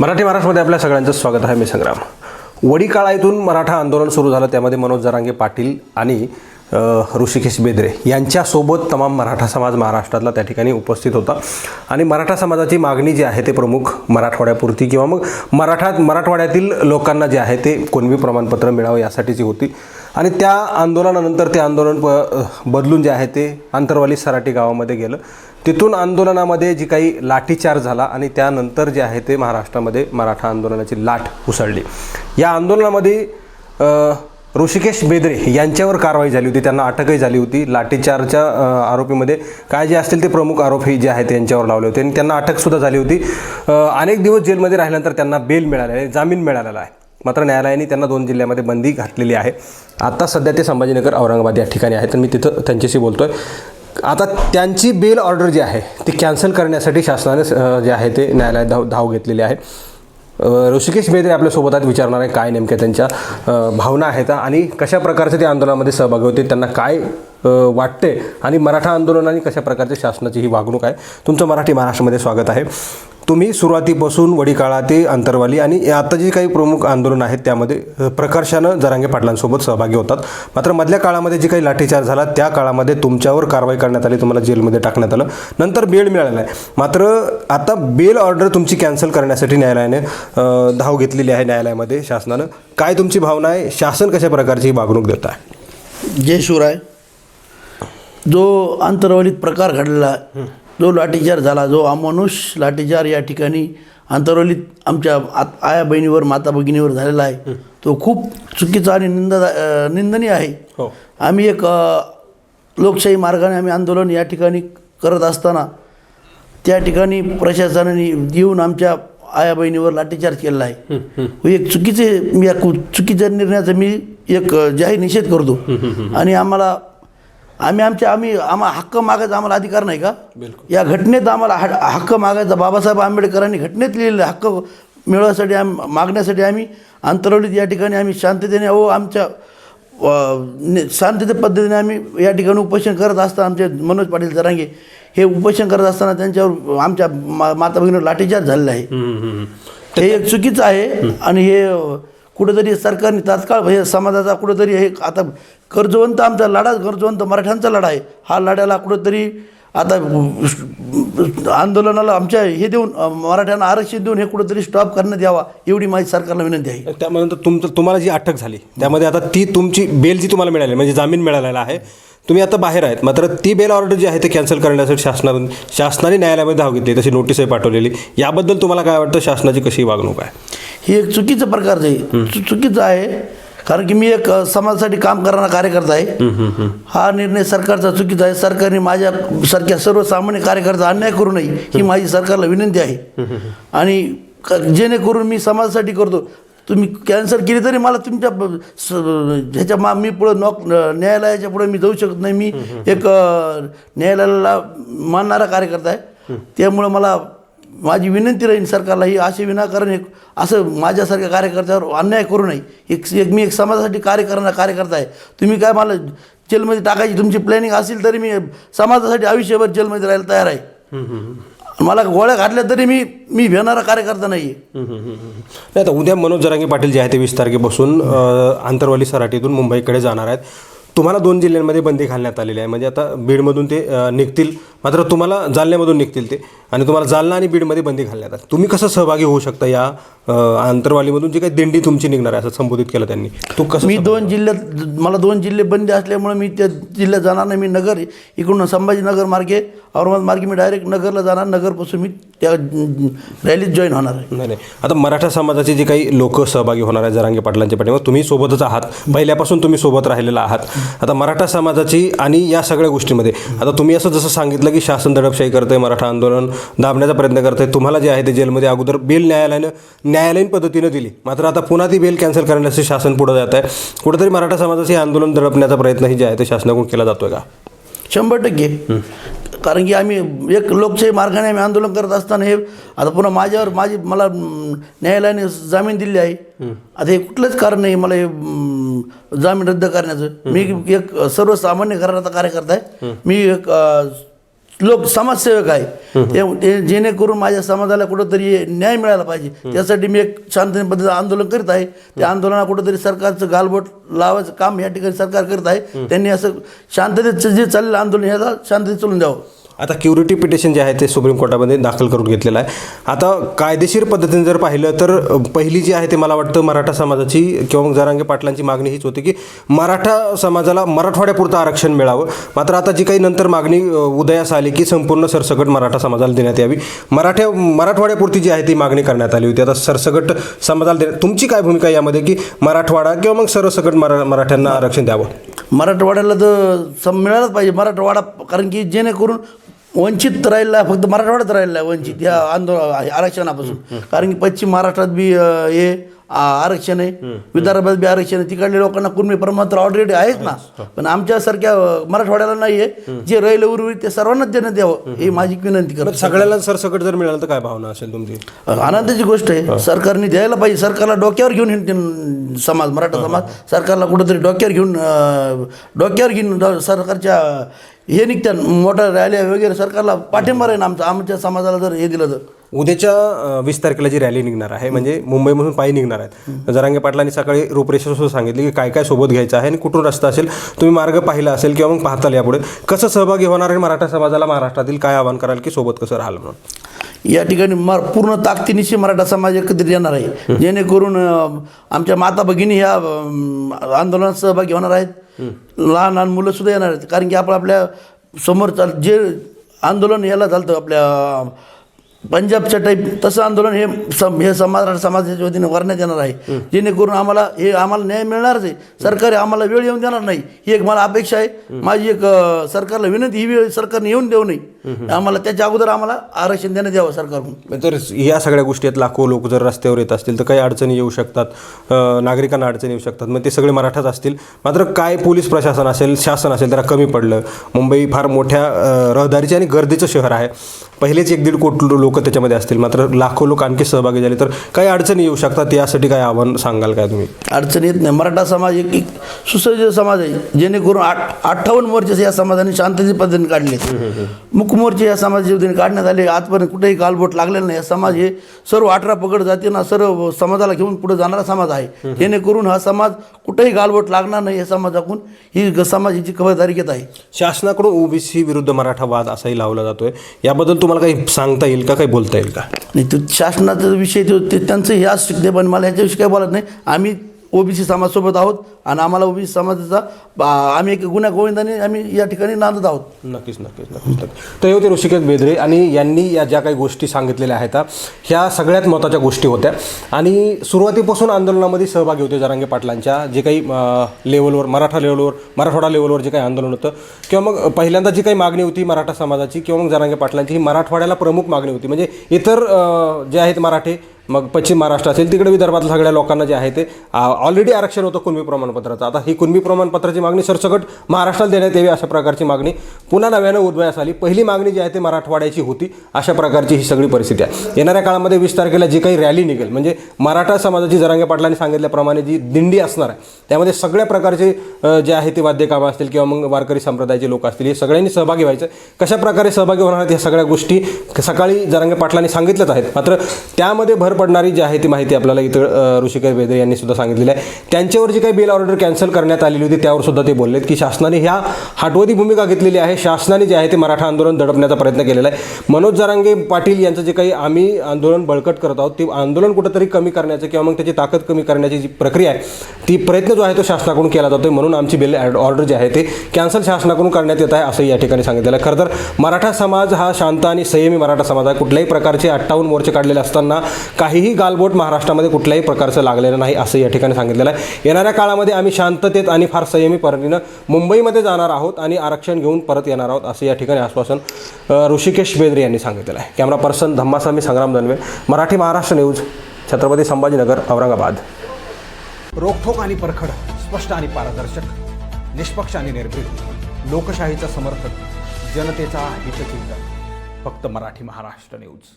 मराठी महाराष्ट्रामध्ये आपल्या सगळ्यांचं स्वागत आहे. मी संग्राम. वडी काळा इथून मराठा आंदोलन सुरू झालं त्यामध्ये मनोज जरांगे पाटील आणि ऋषिकेश बेदरे यांच्यासोबत तमाम मराठा समाज महाराष्ट्रातला त्या ठिकाणी उपस्थित होता. आणि मराठा समाजाची मागणी जी आहे ते प्रमुख मराठवाड्यापुरती किंवा मग मराठा मराठवाड्यातील लोकांना जे आहे ते कोणवी प्रमाणपत्र मिळावं यासाठीची होती. आणि त्या आंदोलनानंतर ते आंदोलन प बदलून जे आहे ते आंतरवाली सराटी गावामध्ये गेलं. तिथून आंदोलनामध्ये जी काही लाठीचार झाला आणि त्यानंतर जे आहे ते महाराष्ट्रामध्ये मराठा आंदोलनाची लाट उसळली. या आंदोलनामध्ये ऋषिकेश बेदरे यांच्यावर कारवाई झाली होती त्यांना अटकही झाली होती. लाठीचारच्या आरोपीमध्ये काय जे असतील ते प्रमुख आरोपी जे आहेत यांच्यावर लावले होते. आणि त्यांना अटकसुद्धा झाली होती. अनेक दिवस जेलमध्ये राहिल्यानंतर त्यांना बेल मिळालेला आहे जामीन मिळालेला आहे. मात्र न्यायालयाने त्यांना दोन जिल्ह्यामध्ये बंदी घातलेली आहे. आता सध्या ते संभाजीनगर औरंगाबाद या ठिकाणी आहेत. तर मी तिथं त्यांच्याशी बोलतोय. आता त्यांची बेल ऑर्डर जी आहे ती कॅन्सल करण्यासाठी शासनाने जे आहे ते न्यायालयात धाव धाव घेतलेली आहे. ऋषिकेश बेदरे आपल्यासोबत आहेत विचारणार आहे काय नेमक्या त्यांच्या भावना आहेत आणि कशा प्रकारचे ते आंदोलनामध्ये सहभागी होते त्यांना काय वाटते आणि मराठा आंदोलनाने कशा प्रकारची शासनाची ही वागणूक आहे. तुमचं मराठी महाराष्ट्रामध्ये स्वागत आहे. तुम्ही सुरुवातीपासून वडीकाळा ते अंतरवाली आणि आता जी काही प्रमुख आंदोलन आहेत त्यामध्ये प्रकर्षानं जरांगे पाटलांसोबत सहभागी होतात. मात्र मधल्या काळामध्ये जी काही लाठीचार झाला त्या काळामध्ये तुमच्यावर कारवाई करण्यात आली तुम्हाला जेलमध्ये टाकण्यात आलं. नंतर बेल मिळालेला आहे. मात्र आता बेल ऑर्डर तुमची कॅन्सल करण्यासाठी न्यायालयाने धाव घेतलेली आहे न्यायालयामध्ये शासनानं. काय तुमची भावना आहे? शासन कशा प्रकारची वागणूक देत आहे? जय शिवराय. जो आंतरवलीत प्रकार घडलेला जो लाठीचार झाला जो अमानुष लाठीचार या ठिकाणी आंतरवलीत आमच्या आत आया बहिणीवर माता भगिनीवर झालेला आहे. तो खूप चुकीचा आणि निंद निंदनीय आहे. हो. आम्ही एक लोकशाही मार्गाने आम्ही आंदोलन या ठिकाणी करत असताना त्या ठिकाणी प्रशासनाने येऊन आमच्या आया बहिणीवर लाठीचार केलेला आहे. एक चुकीचे मी या चुकीच्या निर्णयाचा मी एक जाहीर निषेध करतो. आणि आम्हाला आम्ही आमच्या आम्ही आम्हा हक्क मागायचा आम्हाला अधिकार नाही का? या घटनेत आम्हाला ह- हक्क मागायचा. बाबासाहेब आंबेडकरांनी घटनेत लिहिलेलं हक्क मिळवण्यासाठी आम मागण्यासाठी आम्ही आंतरवलीत या ठिकाणी आम्ही शांततेने व आमच्या शांतते पद्धतीने आम्ही या ठिकाणी उपोषण करत असताना आमचे मनोज पाटील जरांगे हे उपोषण करत असताना त्यांच्यावर आमच्या मा माता भगिनीवर लाठीचार्ज झालेला आहे. हे एक चुकीचं आहे आणि हे कुठेतरी सरकारने तात्काळ हे समाजाचा कुठेतरी हे आता कर्जवंत आमचा लढा कर्जवंत मराठ्यांचा लढा आहे. हा लढ्याला कुठेतरी आता आंदोलनाला आमच्या हे देऊन मराठ्यांना आरक्षण देऊन हे कुठेतरी स्टॉप करण्यात यावा एवढी माझी सरकारला विनंती आहे. त्यानंतर तुमचं तुम्हाला जी अटक झाली त्यामध्ये आता ती तुमची बेल जी तुम्हाला मिळाली म्हणजे जामीन मिळालेला आहे तुम्ही आता बाहेर आहेत. मात्र ती बेल ऑर्डर जी आहे ते कॅन्सल करण्यासाठी शासनाने शासनाने न्यायालयामध्ये धाव घेतली. तशी नोटीसही पाठवलेली. याबद्दल तुम्हाला काय वाटतं? शासनाची कशी वागणूक आहे? ही एक चुकीचं प्रकारचं आहे. चु- चुकीचं आहे. कारण की मी एक अ, समाजासाठी काम करणारा कार्यकर्ता आहे. हा निर्णय सरकारचा चुकीचा आहे. सरकारने माझ्या सारख्या सर्वसामान्य कार्यकर्ता अन्याय करू नये ही माझी सरकारला विनंती आहे. आणि क- जेणेकरून मी समाजासाठी करतो. तुम्ही कॅन्सल केली तरी मला तुमच्या ह्याच्या मा मी पुढं नॉक न्यायालयाच्या पुढे मी जाऊ शकत नाही. मी एक न्यायालयाला मानणारा कार्यकर्ता आहे. त्यामुळं मला माझी विनंती राहील सरकारला ही अशी विनाकारण एक असं माझ्यासारख्या कार्यकर्त्यावर अन्याय करू नये. एक एक मी एक समाजासाठी कार्य करणारा कार्यकर्ता आहे. तुम्ही काय मला जेलमध्ये टाकायची तुमची प्लॅनिंग असेल तरी मी समाजासाठी आयुष्यभर जेलमध्ये राहायला तयार आहे. मला गोळ्या घातल्या तरी मी मी भेणारा कार्यकर्ता नाही आहे नाही आता उद्या मनोज जरांगे पाटील जे आहे ते वीस तारखेपासून आंतरवाली सराटीतून मुंबईकडे जाणार आहेत. तुम्हाला दोन जिल्ह्यांमध्ये बंदी घालण्यात आलेली आहे. म्हणजे आता बीडमधून ते निघतील. मात्र तुम्हाला जालन्यामधून निघतील ते. आणि तुम्हाला जालना आणि बीडमध्ये बंदी घालण्यात आली. तुम्ही कसं सहभागी होऊ शकता या अ, आंतरवालीमधून? जी काही दिंडी तुमची निघणार आहे असं संबोधित केलं त्यांनी. तू कसं मी दोन जिल्ह्यात मला दोन जिल्हे बंदी असल्यामुळे मी त्या जिल्ह्यात जाणार नाही. मी नगर इकडून संभाजीनगर मार्गे औरंगाबाद मार्गे मी डायरेक्ट नगरला जाणार. नगरपासून मी त्या रॅलीत जॉईन होणार आहे. नाही नाही. आता मराठा समाजाचे जे काही लोक सहभागी होणार आहेत जरांगे पाटलांच्या पाठीमागे तुम्ही सोबतच आहात. पहिल्यापासून तुम्ही सोबत राहिलेला आहात. आता मराठा समाजाची आणि या सगळ्या गोष्टीमध्ये आता तुम्ही असं जसं सांगितलं की शासन दडपशाही करतंय मराठा आंदोलन दाबण्याचा प्रयत्न करतंय. तुम्हाला जे आहे ते जेलमध्ये अगोदर बेल न्यायालयानं न्यायालयीन पद्धतीनं दिली. मात्र आता पुन्हा ती बेल कॅन्सल करण्याचे शासन पुढे जात आहे कुठेतरी मराठा समाजाचे आंदोलन दडपण्याचा प्रयत्नही जे आहे ते शासनाकडून केला जातोय का? शंभर टक्के. कारण की आम्ही एक लोकशाही मार्गाने आम्ही आंदोलन करत असताना हे आता पुन्हा माझ्यावर माझी मला न्यायालयाने जामीन दिली आहे. आता हे कुठलंच कारण नाही मला हे जामीन रद्द करण्याचं. मी एक सर्वसामान्य घराचा कार्यकर्ता आहे. मी एक लोक समाजसेवक आहे. ते- जेणेकरून माझ्या समाजाला कुठंतरी न्याय मिळाला पाहिजे. त्यासाठी मी एक पद्धतीचं आंदोलन करीत आहे. त्या आंदोलनाला कुठंतरी सरकारचं गालबोट लावायचं काम या ठिकाणी सरकार करत आहे. त्यांनी असं शांततेचं जे चाललेलं आंदोलन ह्याला शांततेत चालून द्यावं. आता क्युरिटी पिटिशन जे आहे ते सुप्रीम कोर्टामध्ये दाखल करून घेतलेलं आहे. आता कायदेशीर पद्धतीने जर पाहिलं तर पहिली जी आहे ते मला वाटतं मराठा समाजाची किंवा मग जरांगे पाटलांची मागणी हीच होती की मराठा समाजाला मराठवाड्यापुरतं आरक्षण मिळावं. मात्र आता जी काही नंतर मागणी उदयास आली की संपूर्ण सरसकट मराठा समाजाला देण्यात यावी. मराठ्या मराठवाड्यापुरती जी आहे ती मागणी करण्यात आली होती. आता सरसकट समाजाला देण्यात तुमची काय भूमिका यामध्ये की मराठवाडा किंवा मग सरसकट मरा मराठ्यांना आरक्षण द्यावं? मराठवाड्याला तर सम मिळालंच पाहिजे. मराठवाडा कारण की जेणेकरून वंचित राहिला फक्त मराठवाड्यात राहिला वंचित या आंदोलन आरक्षणापासून. कारण की पश्चिम महाराष्ट्रात बी हे आरक्षण आहे. विदर्भात बी आरक्षण आहे. तिकडल्या लोकांना कुणबी प्रमाण ऑलरेडी आहेच ना. पण आमच्यासारख्या मराठवाड्याला नाही आहे जे राहिलं उर्वरित ते सर्वांनाच देण्यात द्यावं. ही माझी विनंती करतो. सगळ्याला सरसकट जर मिळालं तर काय भावना असेल तुमची? आनंदाची गोष्ट आहे. सरकारने द्यायला पाहिजे. सरकारला डोक्यावर घेऊन समाज मराठा समाज. सरकारला कुठंतरी डोक्यावर घेऊन डोक्यावर घेऊन सरकारच्या हे निघत्या मोठ्या रॅल्या वगैरे सरकारला पाठिंबा राहील आमचा. आमच्या समाजाला जर हे दिलं तर. उद्याच्या वीस तारखेला जी रॅली निघणार आहे म्हणजे मुंबईमधून पायी निघणार आहेत. जरांगे पाटलांनी सकाळी रूपरेषा सुद्धा सांगितली की काय काय सोबत घ्यायचं आहे आणि कुठून रस्ता असेल तुम्ही मार्ग पाहिला असेल किंवा मग पाहताल यापुढे कसं सहभागी होणार आहे मराठा समाजाला महाराष्ट्रातील काय आवाहन कराल की सोबत कसं राहाल म्हणून? या ठिकाणी पूर्ण ताकदीनिशी मराठा समाज एकत्रित येणार आहे. जेणेकरून आमच्या माता भगिनी ह्या आंदोलनात सहभागी होणार आहेत. लहान लहान मुलं सुद्धा येणार आहेत. कारण की आपण आपल्यासमोर चाल जे आंदोलन याला चालतं आपल्या पंजाबच्या टाईप तसं आंदोलन हे सम हे समाज समाजाच्या वतीने करण्यात येणार आहे. जेणेकरून आम्हाला हे आम्हाला न्याय मिळणारच आहे. सरकार आम्हाला वेळ येऊन देणार नाही. ही एक मला अपेक्षा आहे. माझी एक सरकारला विनंती ही वेळ सरकारने येऊन देऊ नये. आम्हाला त्याच्या अगोदर आम्हाला आरक्षण देण्यात यावं सरकारकडून तर या सगळ्या गोष्टी आहेत. लाखो लोक जर रस्त्यावर येत असतील तर काही अडचणी येऊ शकतात. नागरिकांना अडचणी येऊ शकतात. मग ते सगळे मराठाच असतील. मात्र काय पोलीस प्रशासन असेल शासन असेल त्याला कमी पडलं. मुंबई फार मोठ्या रहदारीचे आणि गर्दीचं शहर आहे. पहिलेच एक दीड कोटी लोक त्याच्यामध्ये असतील. मात्र लाखो लोक आणखी सहभागी झाले. तर काही अडचणी येऊ शकतात यासाठी काय आव्हान सांगाल काय तुम्ही? अडचण येत नाही. मराठा समाज एक एक सुसज्ज समाज आहे. जेणेकरून आठ अठ्ठावन्न मोर्चे या समाजाने शांततेच्या पद्धतीने काढले मुख मोर्चे या समाजाच्या वतीने काढण्यात आले. आजपर्यंत कुठेही गालबोट लागलेलं नाही. हा समाज हे सर्व अठरा पकड जातींना सर्व समाजाला घेऊन पुढे जाणारा समाज आहे. जेणेकरून हा समाज कुठेही गालबोट लागणार नाही. या समाजाकडून ही ग- समाजाची खबरदारी घेत आहे. शासनाकडून ओबीसी विरुद्ध मराठा वाद असाही लावला जातोय. याबद्दल तुम्हाला काही सांगता येईल का? काही बोलता येईल का? नाही तो शासनाचा विषय तो त्यांचं हे असू शकते पण मला ह्याच्याविषयी काय बोलत नाही. आम्ही ओबीसी समाजासोबत आहोत आणि आम्हाला ओबीसी समाजाचा आम्ही एक गुन्हा गोविंदाने आम्ही या ठिकाणी नांदत आहोत. नक्कीच नक्कीच नक्कीच. नक्कीच तर हे होते ऋषिकेश बेदरे आणि यांनी या ज्या काही गोष्टी सांगितलेल्या आहेत ह्या सगळ्यात महत्त्वाच्या गोष्टी होत्या. आणि सुरुवातीपासून आंदोलनामध्ये सहभागी होते जरांगे पाटलांच्या जे काही लेवलवर मराठा लेवलवर मराठवाडा लेवलवर जे काही आंदोलन होतं किंवा मग पहिल्यांदा जी काही मागणी होती मराठा समाजाची किंवा मग जरांगे पाटलांची ही मराठवाड्याला प्रमुख मागणी होती. म्हणजे इतर जे आहेत मराठे मग पश्चिम महाराष्ट्र असेल तिकडे विदर्भातल्या सगळ्या लोकांना जे आहे ते ऑलरेडी आरक्षण होतं कुणबी प्रमाणपत्राचं. आता ही कुणबी प्रमाणपत्राची मागणी सरसकट महाराष्ट्राला देण्यात यावी अशा प्रकारची मागणी पुन्हा नव्यानं उद्भयास आली. पहिली मागणी जी आहे ती मराठवाड्याची होती अशा प्रकारची ही सगळी परिस्थिती आहे. येणाऱ्या काळामध्ये वीस तारखेला जी काही रॅली निघेल म्हणजे मराठा समाजाची जरांगे पाटलांनी सांगितल्याप्रमाणे जी दिंडी असणार आहे त्यामध्ये सगळ्या प्रकारचे जे आहे ते वाद्यकामं असतील किंवा मग वारकरी संप्रदायाचे लोक असतील हे सगळ्यांनी सहभागी व्हायचं. कशा प्रकारे सहभागी होणार आहेत या सगळ्या गोष्टी सकाळी जरांगे पाटलांनी सांगितल्याच आहेत. मात्र त्यामध्ये भर पडणारी जी आहे ती माहिती आपल्याला इथं ऋषिकेश बेदरे यांनी सुद्धा सांगितलेली आहे. त्यांच्यावर जी काही बिल ऑर्डर कॅन्सल करण्यात आलेली होती त्यावर सुद्धा ते बोललेत की शासनाने ह्या हटवती भूमिका घेतलेली आहे. शासनाने जे आहे ते मराठा आंदोलन दडपण्याचा प्रयत्न केलेला आहे. मनोज जरांगे पाटील यांचं जे काही आम्ही आंदोलन बळकट करत आहोत ते आंदोलन कुठंतरी कमी करण्याचं किंवा मग त्याची ताकद कमी करण्याची जी प्रक्रिया आहे ती प्रयत्न जो आहे तो शासनाकडून केला जातोय म्हणून आमची बेल ऑर्डर जी आहे ते कॅन्सल शासनाकडून करण्यात येत आहे असंही या ठिकाणी सांगितलेलं आहे. खरं तर मराठा समाज हा शांत आणि संयमी मराठा समाज आहे. कुठल्याही प्रकारचे अठ्ठावन्न मोर्चे काढलेले असताना काहीही गालबोट महाराष्ट्रामध्ये कुठल्याही प्रकारचं लागलेलं नाही असं या ठिकाणी सांगितलेलं आहे. येणाऱ्या काळामध्ये आम्ही शांततेत आणि फार संयमी पद्धतीनं मुंबईमध्ये जाणार आहोत आणि आरक्षण घेऊन परत येणार आहोत असं या ठिकाणी आश्वासन ऋषिकेश बेद्रे यांनी सांगितलेलं आहे. Camera person Dhammasami Sangram Danve Marathi Maharashtra news Chhatrapati Sambhajinagar Aurangabad. रोखोक आणि परखड स्पष्ट आणि पारदर्शक निष्पक्ष आणि निर्भीड लोकशाहीचा समर्थक जनतेचा हितचिंतक. फक्त मराठी महाराष्ट्र न्यूज.